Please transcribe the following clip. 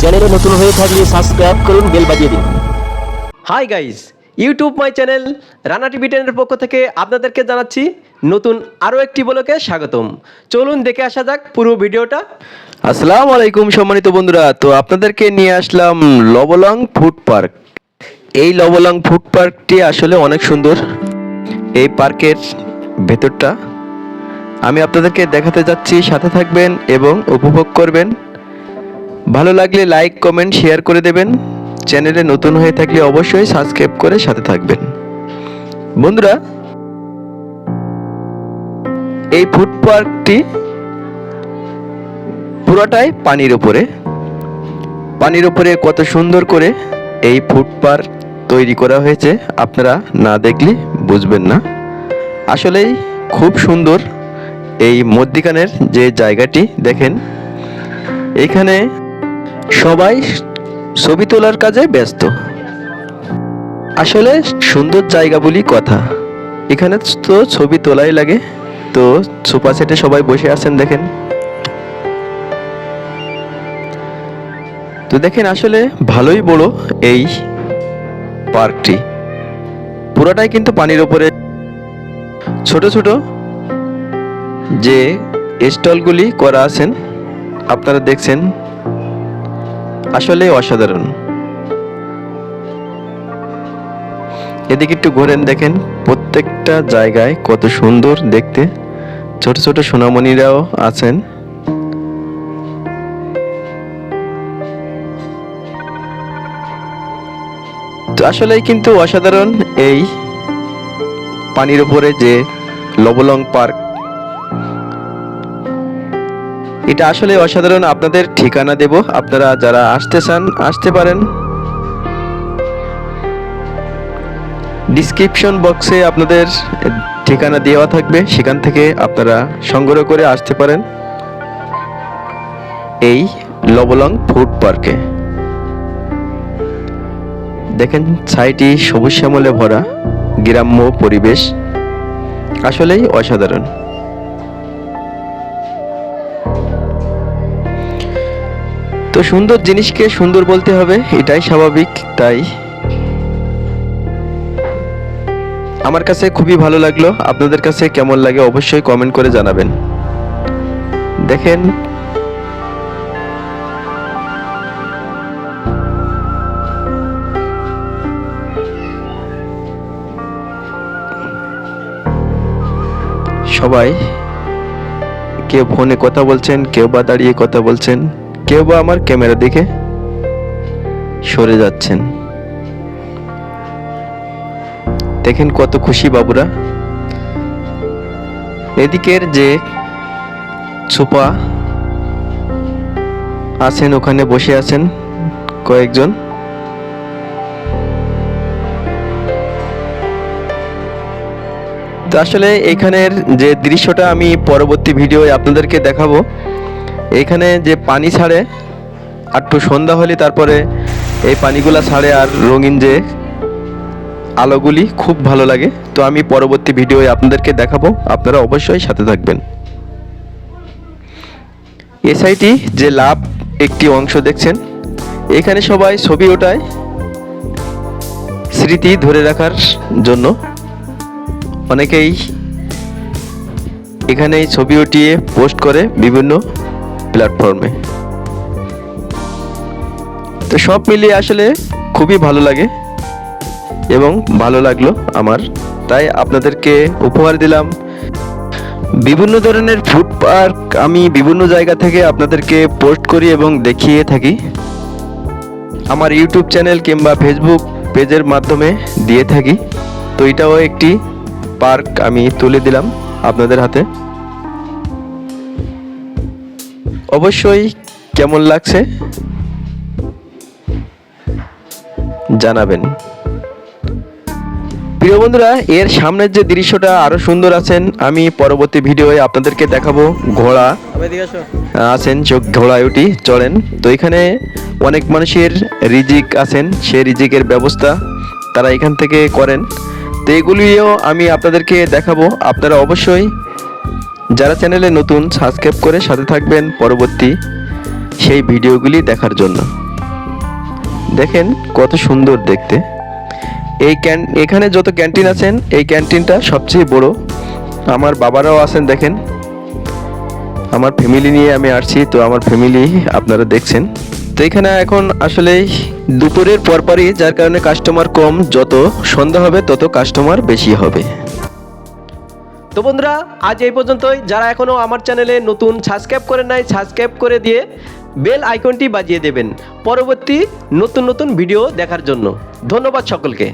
চ্যানেলে নতুন হয়ে থাকলে সাবস্ক্রাইব করুন বেল বাজিয়ে দিন। Hi guys YouTube my channel Rana TV টেনের পক্ষ থেকে আপনাদেরকে জানাচ্ছি নতুন আরও একটি বলকে স্বাগতম। চলুন দেখে আসা যাক পুরো ভিডিওটা। আসসালামু আলাইকুম সম্মানিত বন্ধুরা তো আপনাদেরকে নিয়ে আসলাম লবলং ফুড পার্ক। এই লবলং ফুড পার্কটি আসলে অনেক সুন্দর। এই পার্কের ভেতরটা আমি আপনাদেরকে দেখাতে যাচ্ছি সাথে থাকবেন এবং উপভোগ করবেন। ভালো লাগলে লাইক কমেন্ট শেয়ার করে দেবেন। চ্যানেলে নতুন হয়ে থাকলে অবশ্যই সাবস্ক্রাইব করে সাথে থাকবেন। বন্ধুরা, এই ফুড পার্কটি পুরোটাই পানির উপরে। পানির উপরে কত সুন্দর করে এই ফুড পার্ক তৈরি করা হয়েছে, আপনারা না দেখলে বুঝবেন না। আসলেই খুব সুন্দর এই মধ্যিখানের যে জায়গাটি, দেখেন, এখানে সবাই ছবি তোলার কাজে ব্যস্ত। আসলে সুন্দর জায়গা বলি কথা। এখানে তো ছবি তোলাই লাগে। তো সোফা সেটে সবাই বসে আছেন দেখেন। তো দেখেন আসলে ভালোই বড় এই পার্কটি। পুরোটাই কিন্তু পানির উপরে ছোট ছোট যে স্টলগুলি করা আছেন, আপনারা দেখছেন। আসলে অসাধারণ। এদিকে একটু ঘোরেন, দেখেন প্রত্যেকটা জায়গায় কত সুন্দর দেখতে। ছোট ছোট সোনামণিরাও আছেন। আসলেই কিন্তু অসাধারণ এই পানির উপরে যে লবলং পার্ক এটা আসলে অসাধারণ। আপনাদের ঠিকানা দেব। আপনারা যারা আসতে চান, আসতে পারেন। ডিসক্রিপশন বক্সে আপনাদের ঠিকানা দেওয়া থাকবে। সেখান থেকে আপনারা সংগ্রহ করে আসতে পারেন। এই লবলং ফুড পার্কে দেখেন ছাইটি সবুজ শ্যামলে ভরা। গ্রাম্য পরিবেশ। আসলেই অসাধারণ। তো সুন্দর জিনিসকে সুন্দর বলতে হবে, এটাই স্বাভাবিক, তাই। আমার কাছে খুবই ভালো লাগল, আপনাদের কাছে কেমন লাগে অবশ্যই কমেন্ট করে জানাবেন। দেখেন, সবাই কেউ ফোনে কথা বলছেন কেউ বা দাঁড়িয়ে কথা বলছেন কেউ বা আমার ক্যামেরা দেখে সরে যাচ্ছেন। দেখেন কত খুশি বাবুরা। এদিকের যে ছোপা আছেন, ওখানে বসে আছেন কয়েকজন। তো আসলে এখানের যে দৃশ্যটা আমি পরবর্তী ভিডিওয়ে আপনাদেরকে দেখাবো এখানে যে পানি ছাড়ে, আর একটু সন্ধ্যা হলে তারপরে এই পানিগুলা ছাড়ে আর রঙিন যে আলোগুলি, খুব ভালো লাগে। তো আমি পরবর্তী ভিডিওয়ে আপনাদেরকে দেখাবো। আপনারা অবশ্যই সাথে থাকবেন। এসআইটি যে লাভ একটি অংশ দেখছেন, এখানে সবাই ছবি ওঠায় স্মৃতি ধরে রাখার জন্য। অনেকেই এখানেই ছবি উঠিয়ে পোস্ট করে বিভিন্ন প্ল্যাটফর্মে তো সব মিলিয়ে আসলে খুবই ভালো লাগে এবং ভালো লাগল আমার। তাই আপনাদেরকে উপহার দিলাম। বিভিন্ন ধরনের ফুড পার্ক আমি বিভিন্ন জায়গা থেকে আপনাদেরকে পোস্ট করি এবং দেখিয়ে থাকি। আমার ইউটিউব চ্যানেল কিংবা ফেসবুক পেজের মাধ্যমে দিয়ে থাকি। তো এটাও একটি পার্ক আমি তুলে দিলাম আপনাদের হাতে। অবশ্যই কেমন লাগছে? জানাবেন। প্রিয় বন্ধুরা, এর সামনের যে দৃশ্যটা আরও সুন্দর আছেন, আমি পরবর্তী ভিডিওয়ে আপনাদেরকে দেখাবো ঘোড়া। আছেন চোখ ঘোড়ায় উঠি চড়েন তো এখানে অনেক মানুষের রিজিক আছেন, সে রিজিকের ব্যবস্থা তারা এখান থেকে করেন। তো এগুলিও আমি আপনাদেরকে দেখাবো, আপনারা অবশ্যই যারা চ্যানেলে নতুন সাবস্ক্রাইব করে সাথে থাকবেন পরবর্তী সেই ভিডিওগুলি দেখার জন্য। দেখেন কত সুন্দর দেখতে। এই ক্যান এখানে যত ক্যান্টিন আছেন, এই ক্যান্টিনটা সবচেয়ে বড়। আমার বাবারাও আছেন, দেখেন। আমার ফ্যামিলি নিয়ে আমি আসছি, তো আমার ফ্যামিলি আপনারা দেখছেন। তো এখানে এখন আসলে দুপুরের পরপরই, যার কারণে কাস্টমার কম, যত সন্ধ্যা হবে, তত কাস্টমার বেশি হবে। তো বন্ধুরা, আজ এই পর্যন্তই। যারা এখনও আমার চ্যানেলে নতুন সাবস্ক্রাইব করেন নাই, সাবস্ক্রাইব করে দিয়ে বেল আইকনটি বাজিয়ে দেবেন। পরবর্তী নতুন নতুন ভিডিও দেখার জন্য। ধন্যবাদ সকলকে।